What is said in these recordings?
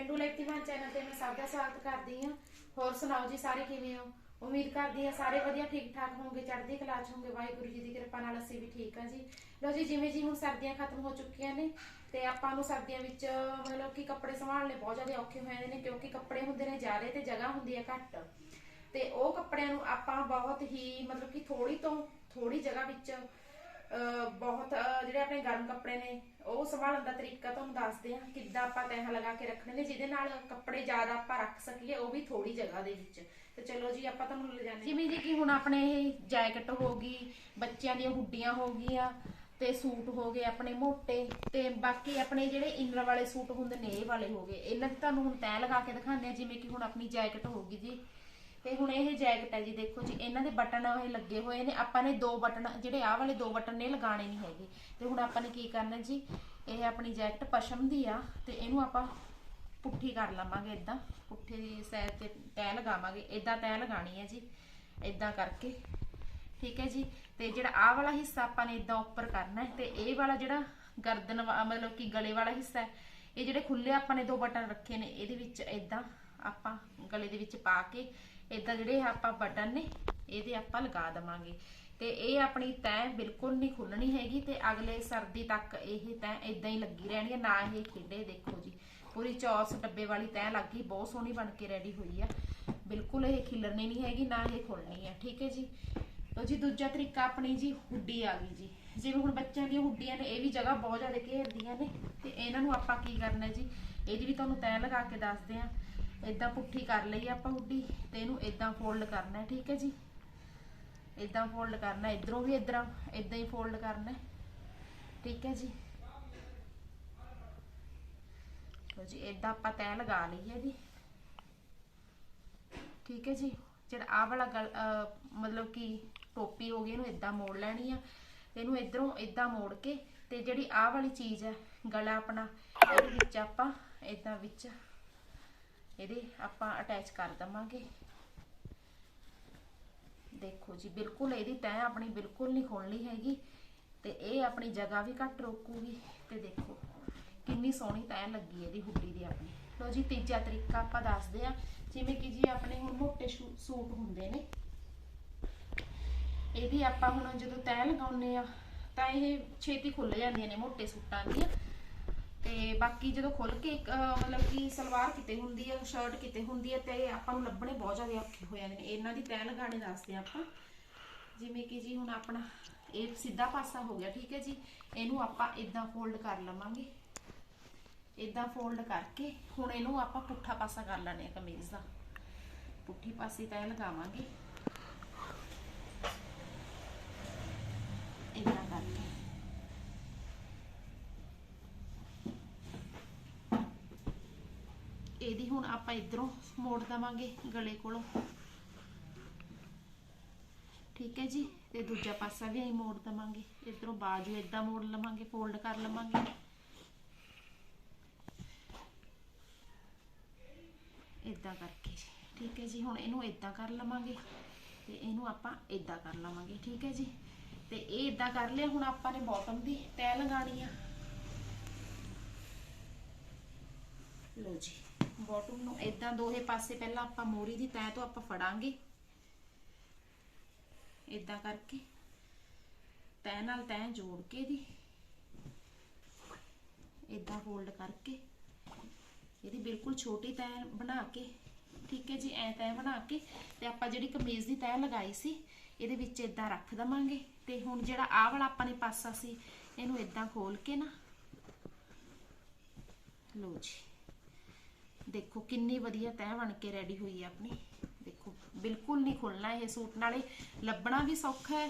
ਪਿੰਡੂ ਲੈਕਟੀਵਾਨ channel ਤੇ ਮੈਂ ਸਭ ਦਾ ਸਵਾਗਤ ਕਰਦੀ ਹਾਂ। ਹੋਰ ਸੁਣਾਓ ਜੀ ਸਾਰੇ ਕਿਵੇਂ ਹੋ? ਉਮੀਦ ਕਰਦੀ ਹਾਂ ਸਾਰੇ ਵਧੀਆ ਠੀਕ ਠਾਕ ਹੋਣਗੇ, ਚੜ੍ਹਦੀ ਕਲਾ ਚ ਹੋਣਗੇ। ਵਾਹਿਗੁਰੂ ਜੀ ਦੀ ਕਿਰਪਾ ਨਾਲ ਅਸੀਂ ਵੀ ਠੀਕ ਹਾਂ ਜੀ। ਲੋ ਜੀ, ਜਿਵੇਂ ਜੀ ਹੁਣ ਸਰਦੀਆਂ ਖਤਮ ਹੋ ਚੁੱਕੀਆਂ ਨੇ ਤੇ ਆਪਾਂ ਨੂੰ ਸਰਦੀਆਂ ਵਿੱਚ ਮਤਲਬ ਕਿ ਕੱਪੜੇ ਸੰਭਾਲਣੇ ਬਹੁਤ ਜ਼ਿਆਦਾ ਔਖੇ ਹੋ ਜਾਂਦੇ ਨੇ ਕਿਉਂਕਿ ਕੱਪੜੇ ਹੁੰਦੇ ਨੇ ਜ਼ਿਆਦਾ ਤੇ ਜਗ੍ਹਾ ਹੁੰਦੀ ਹੈ ਘੱਟ। ਤੇ ਉਹ ਕੱਪੜਿਆਂ ਨੂੰ ਆਪਾਂ ਬਹੁਤ ਹੀ ਮਤਲਬ ਕਿ ਥੋੜੀ ਤੋਂ ਥੋੜੀ ਜਗ੍ਹਾ ਵਿੱਚ ਬਹੁਤ ਜਿਹੜੇ ਆਪਣੇ ਗਰਮ ਕੱਪੜੇ ਨੇ, ਉਹ ਸੰਭਾਲਣ ਦਾ ਤਰੀਕਾ ਤੁਹਾਨੂੰ ਦੱਸਦੇ ਹਾਂ, ਕਿੱਦਾਂ ਆਪਾਂ ਤੈਹਾਂ ਲਗਾ ਕੇ ਰੱਖਣੇ ਨੇ, ਜਿਹਦੇ ਨਾਲ ਕੱਪੜੇ ਜ਼ਿਆਦਾ ਆਪਾਂ ਰੱਖ ਸਕੀਏ, ਉਹ ਵੀ ਥੋੜੀ ਜਗ੍ਹਾ ਦੇ ਵਿੱਚ। ਤੇ ਚਲੋ ਜੀ, ਆਪਾਂ ਤੁਹਾਨੂੰ ਲਿਜਾਣੇ ਜਿਵੇਂ ਜੀ ਕਿ ਹੁਣ ਆਪਣੇ ਇਹ ਜੈਕਟ ਹੋ ਗਈ, ਬੱਚਿਆਂ ਦੀਆਂ ਹੁੱਡੀਆਂ ਹੋ ਗਈਆਂ, ਤੇ ਸੂਟ ਹੋ ਗਏ ਆਪਣੇ ਮੋਟੇ, ਤੇ ਬਾਕੀ ਆਪਣੇ ਜਿਹੜੇ ਇਨਰ ਵਾਲੇ ਸੂਟ ਹੁੰਦੇ ਨੇ, ਇਹ ਵਾਲੇ ਹੋ ਗਏ। ਇਹਨਾਂ ਦੀ ਤੁਹਾਨੂੰ ਹੁਣ ਤੈਅ ਲਗਾ ਕੇ ਦਿਖਾਉਂਦੇ ਆ ਜਿਵੇਂ ਕਿ ਹੁਣ ਆਪਣੀ ਜੈਕਟ ਹੋ ਗਈ ਜੀ। ਤੇ ਹੁਣ ਇਹ ਜੈਕਟ ਹੈ ਜੀ, ਦੇਖੋ ਜੀ, ਇਹਨਾਂ ਦੇ ਬਟਨ ਇਹ ਲੱਗੇ ਹੋਏ ਨੇ, ਆਪਾਂ ਨੇ ਦੋ ਬਟਨ, ਜਿਹੜੇ ਆਹ ਵਾਲੇ ਦੋ ਬਟਨ ਨੇ ਲਗਾਣੇ ਨਹੀਂ ਹੈਗੇ। ਤੇ ਹੁਣ ਆਪਾਂ ਨੇ ਕੀ ਕਰਨਾ ਜੀ, ਇਹ ਆਪਣੀ ਜੈਕਟ ਪਸ਼ਮ ਦੀ ਆ, ਤੇ ਇਹਨੂੰ ਆਪਾਂ ਪੁੱਠੀ ਕਰ ਲਵਾਂਗੇ ਇਦਾਂ ਪੁੱਠੇ ਦੀ ਸਾਈਡ ਤੇ ਤੈਅ ਲਗਾਵਾਂਗੇ ਇਦਾਂ ਤੈਅ ਲਗਾਣੀ ਹੈ ਜੀ ਇਦਾਂ ਕਰਕੇ। ਠੀਕ ਹੈ ਜੀ, ਤੇ ਜਿਹੜਾ ਆਹ ਵਾਲਾ ਹਿੱਸਾ ਆਪਾਂ ਨੇ ਇਦਾਂ ਉੱਪਰ ਕਰਨਾ ਹੈ, ਤੇ ਇਹ ਵਾਲਾ ਜਿਹੜਾ ਗਰਦਨ ਵਾ- ਮਤਲਬ ਕਿ ਗਲੇ ਵਾਲਾ ਹਿੱਸਾ ਹੈ, ਇਹ ਜਿਹੜੇ ਖੁੱਲੇ ਆਪਾਂ ਨੇ ਦੋ ਬਟਨ ਰੱਖੇ ਨੇ, ਇਹਦੇ ਵਿੱਚ ਇਦਾਂ ਆਪਾਂ ਗਲੇ ਦੇ ਵਿੱਚ ਪਾ ਕੇ ਇਦਾਂ ਜਿਹੜੇ ਆਪਾਂ ਬਟਨ ਨੇ, ਇਹਦੇ ਆਪਾਂ ਲਗਾ ਦਵਾਂਗੇ। ਤੇ ਇਹ ਆਪਣੀ ਤੈਅ ਬਿਲਕੁਲ ਨਹੀਂ ਖੁੱਲਣੀ ਹੈਗੀ ਤੇ ਅਗਲੇ ਸਰਦੀ ਤੱਕ ਇਹ ਤੈਅ ਇਦਾਂ ਹੀ ਲੱਗੀ ਰਹਿਣੀ ਹੈ ਨਾ ਇਹ ਖਿੰਡੇ, ਦੇਖੋ ਜੀ। ਪੂਰੀ ਚੌਰਸ ਡੱਬੇ ਵਾਲੀ ਤੈਅ ਲੱਗ ਗਈ, ਬਹੁਤ ਸੋਹਣੀ ਬਣ ਕੇ ਰੈਡੀ ਹੋਈ ਆ। ਬਿਲਕੁਲ ਇਹ ਖਿਲਰਨੀ ਨਹੀਂ ਹੈਗੀ, ਨਾ ਇਹ ਖੁੱਲਣੀ ਹੈ ਠੀਕ ਹੈ ਜੀ? ਲੋ ਜੀ, ਦੂਜਾ ਤਰੀਕਾ ਆਪਣੀ ਜੀ ਹੁੱਡੀ ਆ ਗਈ ਜੀ। ਜਿਵੇਂ ਹੁਣ ਬੱਚਿਆਂ ਦੀਆਂ ਹੁੱਡੀਆਂ ਨੇ, ਇਹ ਵੀ ਜਗ੍ਹਾ ਬਹੁਤ ਜ਼ਿਆਦਾ ਘੇਰਦੀਆਂ ਨੇ। ਤੇ ਇਹਨਾਂ ਨੂੰ ਆਪਾਂ ਕੀ ਕਰਨਾ ਜੀ? ਇਹਦੀ ਵੀ ਤੁਹਾਨੂੰ ਤੈਅ ਲਗਾ ਕੇ ਦੱਸਦੇ ਆ ਇਦਾਂ ਪੁੱਠੀ ਕਰ ਲਈ ਆਪਾਂ ਹੁੱਡੀ ਤੇ ਇਹਨੂੰ ਇਦਾਂ ਫੋਲਡ ਕਰਨਾ ਠੀਕ ਹੈ ਜੀ? ਇਦਾਂ ਫੋਲਡ ਕਰਨਾ ਇਧਰੋਂ ਵੀ ਇਧਰਾਂ ਇਦਾਂ ਹੀ ਫੋਲਡ ਕਰਨਾ ਠੀਕ ਹੈ ਜੀ? ਲੋ ਜੀ ਇਦਾਂ ਆਪਾਂ ਤੈਅ ਲਗਾ ਲਈ ਹੈ ਜੀ। ਠੀਕ ਹੈ ਜੀ? ਜਿਹੜਾ ਆਹ ਵਾਲਾ ਗਲ- ਮਤਲਬ ਕਿ ਟੋਪੀ ਹੋ ਗਈ, ਇਹਨੂੰ ਇਦਾਂ ਮੋੜ ਲੈਣੀ ਆ। ਤੇ ਇਹਨੂੰ ਇਧਰੋਂ ਇਦਾਂ ਮੋੜ ਕੇ ਤੇ ਜਿਹੜੀ ਆਹ ਵਾਲੀ ਚੀਜ਼ ਹੈ, ਗਲਾ ਆਪਣਾ, ਇਹਦੇ ਵਿੱਚ ਆਪਾਂ ਇਦਾਂ ਵਿੱਚ ਇਹਦੇ ਆਪਾਂ ਅਟੈਚ ਕਰ ਦਵਾਂਗੇ। ਦੇਖੋ ਜੀ, ਬਿਲਕੁਲ ਇਹਦੀ ਤੈਅ ਆਪਣੀ ਬਿਲਕੁਲ ਨਹੀਂ ਖੋਲਣੀ ਹੈਗੀ ਤੇ ਇਹ ਆਪਣੀ ਜਗ੍ਹਾ ਵੀ ਘੱਟ ਰੋਕੂਗੀ ਤੇ ਦੇਖੋ ਕਿੰਨੀ ਸੋਹਣੀ ਤੈਅ ਲੱਗੀ ਇਹਦੀ ਹੁੱਡੀ ਦੀ ਆਪਣੀ। ਲੋ ਜੀ, ਤੀਜਾ ਤਰੀਕਾ ਆਪਾਂ ਦੱਸਦੇ ਆ ਜਿਵੇਂ ਕਿ ਜੀ ਆਪਣੇ ਹੁਣ ਮੋਟੇ ਸੂਟ ਹੁੰਦੇ ਨੇ। ਇਹਦੀ ਆਪਾਂ ਹੁਣ ਜਦੋਂ ਤੈਅ ਲਗਾਉਨੇ ਆ ਤਾਂ ਇਹ ਛੇਤੀ ਖੁੱਲ ਜਾਂਦੀਆਂ ਨੇ ਮੋਟੇ ਸੂਟਾਂ ਦੀਆਂ। ਤੇ ਬਾਕੀ ਜਦੋਂ ਖੁੱਲ ਕੇ ਇੱਕ, ਮਤਲਬ ਕਿ ਸਲਵਾਰ ਕਿਤੇ ਹੁੰਦੀ ਹੈ ਸ਼ਰਟ ਕਿਤੇ ਹੁੰਦੀ ਹੈ ਤੇ ਇਹ ਆਪਾਂ ਨੂੰ ਲੱਭਣੇ ਬਹੁਤ ਜ਼ਿਆਦਾ ਔਖੇ ਹੋ ਜਾਂਦੇ ਨੇ। ਇਹਨਾਂ ਦੀ ਤੈਅ ਲਗਾਣੇ ਦੱਸਦੇ ਆ ਆਪਾਂ। ਜਿਵੇਂ ਕਿ ਜੀ ਹੁਣ ਆਪਣਾ ਇਹ ਸਿੱਧਾ ਪਾਸਾ ਹੋ ਗਿਆ ਠੀਕ ਹੈ ਜੀ। ਇਹਨੂੰ ਆਪਾਂ ਇਦਾਂ ਫੋਲਡ ਕਰ ਲਵਾਂਗੇ। ਇਦਾਂ ਫੋਲਡ ਕਰਕੇ ਹੁਣ ਇਹਨੂੰ ਆਪਾਂ ਪੁੱਠਾ ਪਾਸਾ ਕਰ ਲੈਣੇ ਆ ਕਮੀਜ਼ ਦਾ। ਪੁੱਠੀ ਪਾਸੇ ਤੈਅ ਲਗਾਵਾਂਗੇ ਇਦਾਂ ਕਰਕੇ ਇਹਦੀ ਹੁਣ ਆਪਾਂ ਇਧਰੋਂ ਮੋੜ ਦਵਾਂਗੇ ਗਲੇ ਕੋਲੋਂ। ਠੀਕ ਹੈ ਜੀ, ਤੇ ਦੂਜਾ ਪਾਸਾ ਵੀ ਅਸੀਂ ਮੋੜ ਦਵਾਂਗੇ। ਇਧਰੋਂ ਬਾਜੂ ਇਦਾਂ ਮੋੜ ਲਵਾਂਗੇ, ਫੋਲਡ ਕਰ ਲਵਾਂਗੇ। ਇਦਾਂ ਕਰਕੇ। ਜੀ ਠੀਕ ਹੈ ਜੀ, ਹੁਣ ਇਹਨੂੰ ਇਦਾਂ ਕਰ ਲਵਾਂਗੇ ਤੇ ਇਹਨੂੰ ਆਪਾਂ ਇਦਾਂ ਕਰ ਲਵਾਂਗੇ। ਠੀਕ ਹੈ ਜੀ, ਤੇ ਇਹ ਇਦਾਂ ਕਰ ਲਿਆ, ਹੁਣ ਆਪਾਂ ਨੇ ਬਾਟਮ ਦੀ ਤੈਅ ਲਗਾਣੀ ਆ। ਲੋ ਜੀ। ਬਾਟਮ ਨੂੰ ਇਦਾਂ ਦੋਹੇ ਪਾਸੇ ਪਹਿਲਾਂ ਆਪਾਂ ਮੋਰੀ ਦੀ ਤੈਅ ਤੋਂ ਆਪਾਂ ਫੜਾਂਗੇ। ਇਦਾਂ ਕਰਕੇ ਤੈਅ ਨਾਲ ਤੈਅ ਜੋੜ ਕੇ ਦੀ ਇਦਾਂ ਫੋਲਡ ਕਰਕੇ ਇਹਦੀ ਬਿਲਕੁਲ ਛੋਟੀ ਤੈਅ ਬਣਾ ਕੇ, ਠੀਕ ਹੈ ਜੀ, ਐ ਤੈਅ ਬਣਾ ਕੇ ਤੇ ਆਪਾਂ ਜਿਹੜੀ ਕਮੀਜ਼ ਦੀ ਤੈਅ ਲਗਾਈ ਸੀ, ਇਹਦੇ ਵਿੱਚ ਇਦਾਂ ਰੱਖ ਦਵਾਂਗੇ। ਤੇ ਹੁਣ ਜਿਹੜਾ ਆਹ ਵਾਲਾ ਆਪਾਂ ਨੇ ਪਾਸਾ ਸੀ, ਇਹਨੂੰ ਇਦਾਂ ਖੋਲ ਕੇ ਨਾ, ਲਓ ਜੀ। ਦੇਖੋ ਕਿੰਨੀ ਵਧੀਆ ਤੈਅ ਬਣ ਕੇ ਰੈਡੀ ਹੋਈ ਹੈ ਆਪਣੀ। ਦੇਖੋ ਬਿਲਕੁਲ ਨਹੀਂ ਖੁੱਲਣਾ ਇਹ ਸੂਟ। ਨਾਲੇ ਲੱਭਣਾ ਵੀ ਸੌਖਾ ਹੈ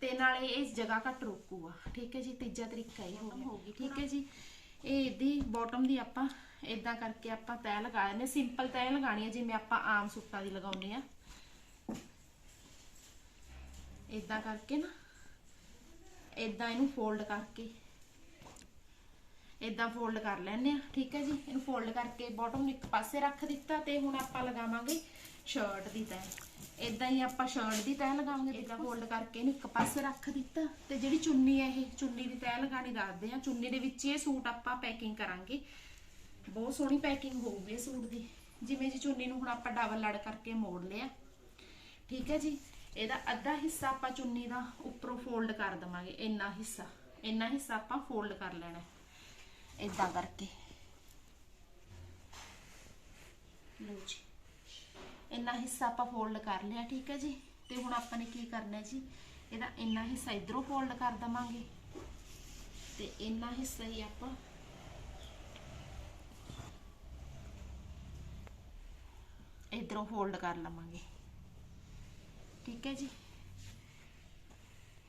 ਤੇ ਨਾਲੇ ਇਹ ਜਗ੍ਹਾ ਘੱਟ ਰੋਕੂਗਾ। ਠੀਕ ਹੈ ਜੀ ਤੀਜਾ ਤਰੀਕਾ ਇਹ ਹੋ ਹੋਗੀ ਠੀਕ ਹੈ ਜੀ ਇਹ ਇਹਦੀ ਬਾਟਮ ਦੀ ਆਪਾਂ ਇਦਾਂ ਕਰਕੇ ਆਪਾਂ ਤੈਅ ਲਗਾ ਲੈਣੇ ਸਿੰਪਲ ਤੈਅ ਲਗਾਣੀ ਹੈ ਜਿਵੇਂ ਆਪਾਂ ਆਮ ਸੂਟਾਂ ਦੀ ਲਗਾਉਂਦੇ ਆ ਇਦਾਂ ਕਰਕੇ ਨਾ ਇਦਾਂ ਇਹਨੂੰ ਫੋਲਡ ਕਰਕੇ ਇਦਾਂ ਫੋਲਡ ਕਰ ਲੈਣੇ ਆ ਠੀਕ ਹੈ ਜੀ? ਇਹਨੂੰ ਫੋਲਡ ਕਰਕੇ ਬਾਟਮ ਨੂੰ ਇੱਕ ਪਾਸੇ ਰੱਖ ਦਿੱਤਾ ਤੇ ਹੁਣ ਆਪਾਂ ਲਗਾਵਾਂਗੇ ਸ਼ਰਟ ਦੀ ਤੈਅ ਇਦਾਂ ਹੀ ਆਪਾਂ ਸ਼ਰਟ ਦੀ ਤੈਅ ਲਗਾਵਾਂਗੇ ਇਦਾਂ ਫੋਲਡ ਕਰਕੇ ਇਹਨੂੰ ਇੱਕ ਪਾਸੇ ਰੱਖ ਦਿੱਤਾ ਤੇ ਜਿਹੜੀ ਚੁੰਨੀ ਹੈ ਇਹ ਚੁੰਨੀ ਦੀ ਤੈਅ ਲਗਾਣੀ ਦੱਸਦੇ ਆ ਚੁੰਨੀ ਦੇ ਵਿੱਚ ਇਹ ਸੂਟ ਆਪਾਂ ਪੈਕਿੰਗ ਕਰਾਂਗੇ। ਬਹੁਤ ਸੋਹਣੀ ਪੈਕਿੰਗ ਹੋਊਗੀ ਇਹ ਸੂਟ ਦੀ। ਜਿਵੇਂ ਜੀ ਚੁੰਨੀ ਨੂੰ ਹੁਣ ਆਪਾਂ ਡਬਲ ਲੜ ਕਰਕੇ ਮੋੜ ਲਿਆ। ਠੀਕ ਹੈ ਜੀ? ਇਹਦਾ ਅੱਧਾ ਹਿੱਸਾ ਆਪਾਂ ਚੁੰਨੀ ਦਾ ਉੱਪਰੋਂ ਫੋਲਡ ਕਰ ਦਵਾਂਗੇ ਇੰਨਾ ਹਿੱਸਾ। ਇੰਨਾ ਹਿੱਸਾ ਆਪਾਂ ਫੋਲਡ ਕਰ ਲੈਣਾ ਇਦਾਂ ਕਰਕੇ। ਲਓ ਜੀ। ਇੰਨਾ ਹਿੱਸਾ ਆਪਾਂ ਫੋਲਡ ਕਰ ਲਿਆ, ਠੀਕ ਹੈ ਜੀ? ਤੇ ਹੁਣ ਆਪਾਂ ਨੇ ਕੀ ਕਰਨਾ ਜੀ? ਇਹਦਾ ਇੰਨਾ ਹਿੱਸਾ ਇਧਰੋਂ ਫੋਲਡ ਕਰ ਦਵਾਂਗੇ। ਤੇ ਇੰਨਾ ਹਿੱਸਾ ਹੀ ਆਪਾਂ ਇਧਰੋਂ ਫੋਲਡ ਕਰ ਲਵਾਂਗੇ। ਠੀਕ ਹੈ ਜੀ?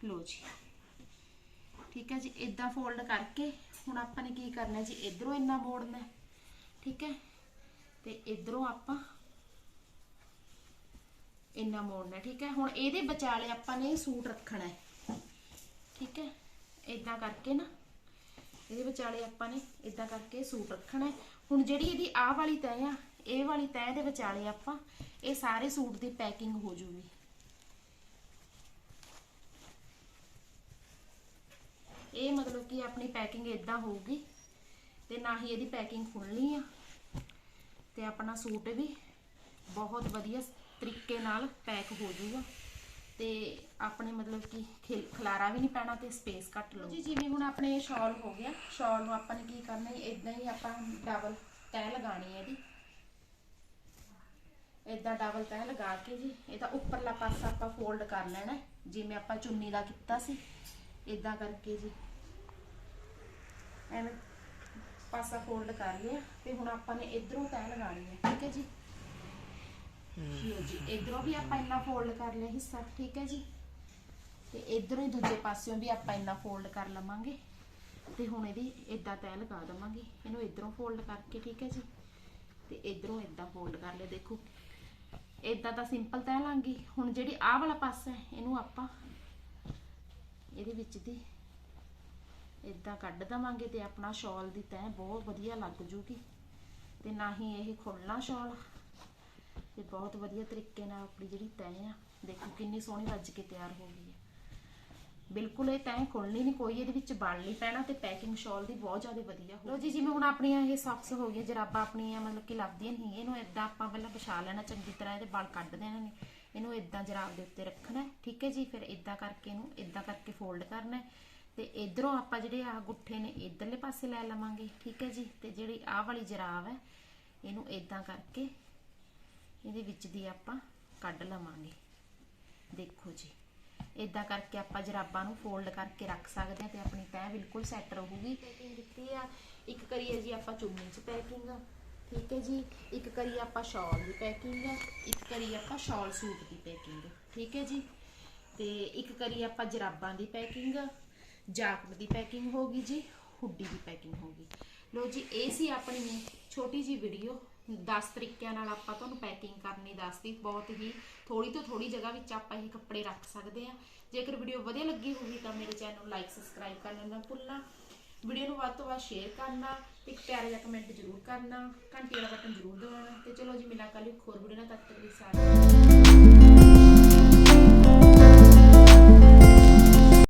ਲੋ ਜੀ। ਠੀਕ ਹੈ ਜੀ ਇਦਾਂ ਫੋਲਡ ਕਰਕੇ ਹੁਣ ਆਪਾਂ ਨੇ ਕੀ ਕਰਨਾ ਜੀ? ਇਧਰੋਂ ਇੰਨਾ ਮੋੜਨਾ। ਠੀਕ ਹੈ? ਤੇ ਇਧਰੋਂ ਆਪਾਂ ਇੰਨਾ ਮੋੜਨਾ, ਠੀਕ ਹੈ? ਹੁਣ ਇਹਦੇ ਵਿਚਾਲੇ ਆਪਾਂ ਨੇ ਸੂਟ ਰੱਖਣਾ ਹੈ। ਠੀਕ ਹੈ? ਇਦਾਂ ਕਰਕੇ ਨਾ, ਇਹਦੇ ਵਿਚਾਲੇ ਆਪਾਂ ਨੇ ਇਦਾਂ ਕਰਕੇ ਸੂਟ ਰੱਖਣਾ ਹੈ। ਹੁਣ ਜਿਹੜੀ ਇਹਦੀ ਆਹ ਵਾਲੀ ਤੈਅ ਆ, ਇਹ ਵਾਲੀ ਤੈਅ ਦੇ ਵਿਚਾਲੇ ਆਪਾਂ ਇਹ ਸਾਰੇ ਸੂਟ ਦੀ ਪੈਕਿੰਗ ਹੋ ਜੂਗੀ। ਇਹ ਮਤਲਬ ਕਿ ਆਪਣੀ ਪੈਕਿੰਗ ਇਦਾਂ ਹੋਊਗੀ ਤੇ ਨਾ ਹੀ ਇਹਦੀ ਪੈਕਿੰਗ ਖੁੱਲਣੀ ਆ। ਤੇ ਆਪਣਾ ਸੂਟ ਵੀ ਬਹੁਤ ਵਧੀਆ ਤਰੀਕੇ ਨਾਲ ਪੈਕ ਹੋ ਜਾਊਗਾ। ਤੇ ਆਪਣੇ ਮਤਲਬ ਕਿ ਖਿਲ- ਖਲਾਰਾ ਵੀ ਨਹੀਂ ਪੈਣਾ ਤੇ ਸਪੇਸ ਘੱਟ ਲਓ ਜੀ, ਜਿਵੇਂ ਹੁਣ ਆਪਣੇ ਸ਼ਾਲ ਹੋ ਗਿਆ ਸ਼ਾਲ ਨੂੰ ਆਪਾਂ ਨੇ ਕੀ ਕਰਨਾ ਹੈ ਇਦਾਂ ਹੀ ਆਪਾਂ ਡਬਲ ਤੈਅ ਲਗਾਣੀ ਹੈ ਇਹਦੀ ਇਦਾਂ ਡਬਲ ਤੈਅ ਲਗਾ ਕੇ ਜੀ, ਇਹਦਾ ਉੱਪਰਲਾ ਪਾਸਾ ਆਪਾਂ ਫੋਲਡ ਕਰ ਲੈਣਾ ਜਿਵੇਂ ਆਪਾਂ ਚੁੰਨੀ ਦਾ ਕੀਤਾ ਸੀ। ਇਦਾਂ ਕਰਕੇ ਜੀ। ਐਵੇਂ ਪਾਸਾ ਫੋਲਡ ਕਰ ਲਿਆ ਤੇ ਹੁਣ ਆਪਾਂ ਨੇ ਇਧਰੋਂ ਤਹਿ ਲਗਾਣੀ ਹੈ ਠੀਕ ਹੈ ਜੀ? ਲਓ ਜੀ ਇਧਰੋਂ ਵੀ ਆਪਾਂ ਇੰਨਾ ਫੋਲਡ ਕਰ ਲਿਆ ਹਿੱਸਾ ਠੀਕ ਹੈ ਜੀ? ਤੇ ਇਧਰੋਂ ਹੀ ਦੂਜੇ ਪਾਸਿਓਂ ਵੀ ਆਪਾਂ ਇੰਨਾ ਫੋਲਡ ਕਰ ਲਵਾਂਗੇ ਤੇ ਹੁਣ ਇਹਦੀ ਇਦਾਂ ਤਹਿ ਲਗਾ ਦਵਾਂਗੇ। ਇਹਨੂੰ ਇਧਰੋਂ ਫੋਲਡ ਕਰਕੇ ਠੀਕ ਹੈ ਜੀ? ਤੇ ਇਧਰੋਂ ਇਦਾਂ ਫੋਲਡ ਕਰ ਲਿਆ ਦੇਖੋ। ਇਦਾਂ ਤਾਂ ਸਿੰਪਲ ਤਹਿ ਲਾਂਗੀ। ਹੁਣ ਜਿਹੜੀ ਆਹ ਵਾਲਾ ਪਾਸਾ ਹੈ ਇਹਨੂੰ ਆਪਾਂ ਇਹਦੇ ਵਿੱਚ ਦੀ ਇਦਾਂ ਕੱਢ ਦਵਾਂਗੇ ਤੇ ਆਪਣਾ ਸ਼ਾਲ ਦੀ ਤਹਿ ਬਹੁਤ ਵਧੀਆ ਲੱਗ ਜੂਗੀ। ਤੇ ਨਾ ਹੀ ਇਹ ਖੁੱਲਣਾ ਸ਼ਾਲ। ਤੇ ਬਹੁਤ ਵਧੀਆ ਤਰੀਕੇ ਨਾਲ ਆਪਣੀ ਜਿਹੜੀ ਤਹਿ ਆ ਦੇਖੋ ਕਿੰਨੀ ਸੋਹਣੀ ਵੱਜ ਕੇ ਤਿਆਰ ਹੋ ਗਈ ਹੈ ਬਿਲਕੁਲ ਇਹ ਤੈਂ ਖੁੱਲਣੀ ਨਹੀਂ ਕੋਈ ਇਹਦੇ ਵਿੱਚ ਬਲ ਨਹੀਂ ਪੈਣਾ ਤੇ ਪੈਕਿੰਗ ਸ਼ਾਲ ਦੀ ਬਹੁਤ ਜ਼ਿਆਦਾ ਵਧੀਆ ਹੋ ਲੋ ਜੀ ਜਿਵੇਂ ਹੁਣ ਆਪਣੀਆਂ ਇਹ ਸੌਕਸ ਹੋ ਗਈਆਂ ਜਰਾਬਾਂ ਆਪਣੀਆਂ ਮਤਲਬ ਕਿ ਲੱਭਦੀਆਂ ਨਹੀਂ ਇਹਨੂੰ ਇਦਾਂ ਆਪਾਂ ਪਹਿਲਾਂ ਵਿਛਾ ਲੈਣਾ ਚੰਗੀ ਤਰ੍ਹਾਂ ਇਹਦੇ ਬਲ ਕੱਢ ਦੇਣੇ ਨੇ। ਇਹਨੂੰ ਇਦਾਂ ਜਰਾਬ ਦੇ ਉੱਤੇ ਰੱਖਣਾ ਠੀਕ ਹੈ ਜੀ? ਫਿਰ ਇਦਾਂ ਕਰਕੇ ਇਹਨੂੰ ਇਦਾਂ ਕਰਕੇ ਫੋਲਡ ਕਰਨਾ ਹੈ। ਤੇ ਇਧਰੋਂ ਆਪਾਂ ਜਿਹੜੇ ਆ ਗੁੱਠੇ ਨੇ ਇਧਰਲੇ ਪਾਸੇ ਲੈ ਲਵਾਂਗੇ, ਠੀਕ ਹੈ ਜੀ? ਤੇ ਜਿਹੜੀ ਆਹ ਵਾਲੀ ਜਰਾਬ ਹੈ, ਇਹਨੂੰ ਇਦਾਂ ਕਰਕੇ ਇਹਦੇ ਵਿੱਚ ਦੀ ਆਪਾਂ ਕੱਢ ਲਵਾਂਗੇ। ਦੇਖੋ ਜੀ ਇਦਾਂ ਕਰਕੇ ਆਪਾਂ ਜਰਾਬਾਂ ਨੂੰ ਫੋਲਡ ਕਰਕੇ ਰੱਖ ਸਕਦੇ ਹਾਂ ਤੇ ਆਪਣੀ ਤਹਿ ਬਿਲਕੁਲ ਸੈੱਟ ਰਹੂਗੀ। ਪੈਕਿੰਗ ਦਿੱਤੀ ਆ। ਇੱਕ ਕਰੀਏ ਜੀ ਆਪਾਂ ਚੁੰਨੀ 'ਚ ਪੈਕਿੰਗ ਠੀਕ ਹੈ ਜੀ? ਇੱਕ ਕਰੀਏ ਆਪਾਂ ਸ਼ਾਲ ਦੀ ਪੈਕਿੰਗ ਇੱਕ ਕਰੀਏ ਆਪਾਂ ਸ਼ਾਲ ਸੂਟ ਦੀ ਪੈਕਿੰਗ ਠੀਕ ਹੈ ਜੀ? ਤੇ ਇੱਕ ਕਰੀਏ ਆਪਾਂ ਜਰਾਬਾਂ ਦੀ ਪੈਕਿੰਗ ਜਾਕਟ ਦੀ ਪੈਕਿੰਗ ਹੋਗੀ ਜੀ, ਹੁੱਡੀ ਦੀ ਪੈਕਿੰਗ ਹੋਗੀ ਲੋ ਜੀ, ਇਹ ਸੀ ਆਪਣੀ ਛੋਟੀ ਜੀ ਵੀਡੀਓ 10 ਤਰੀਕਿਆਂ ਨਾਲ ਆਪਾਂ ਤੁਹਾਨੂੰ ਪੈਕਿੰਗ ਕਰਨੀ ਦੱਸਦੀ। ਬਹੁਤ ਹੀ ਥੋੜੀ ਤੋਂ ਥੋੜੀ ਜਗ੍ਹਾ ਵਿੱਚ ਆਪਾਂ ਇਹ ਕੱਪੜੇ ਰੱਖ ਸਕਦੇ ਆ ਜੇਕਰ ਵੀਡੀਓ ਵਧੀਆ ਲੱਗੀ ਹੋਵੇ ਤਾਂ ਮੇਰੇ ਚੈਨਲ ਨੂੰ ਲਾਈਕ ਸਬਸਕ੍ਰਾਈਬ ਕਰਨਾ ਨਾ ਭੁੱਲਣਾ। ਵੀਡੀਓ ਨੂੰ ਵੱਧ ਤੋਂ ਵੱਧ ਸ਼ੇਅਰ ਕਰਨਾ ਤੇ ਇੱਕ ਪਿਆਰਾ ਜਿਹਾ ਕਮੈਂਟ ਜ਼ਰੂਰ ਕਰਨਾ। ਘੰਟੀ ਵਾਲਾ ਬਟਨ ਜ਼ਰੂਰ ਦਬਾਉਣਾ। ਤੇ ਚਲੋ ਜੀ ਮਿਲਾਂ ਕੱਲ ਇੱਕ ਹੋਰ ਵੀਡੀਓ ਨਾਲ। ਤੱਕ ਤੱਕ ਲਈ ਸਾਰੇ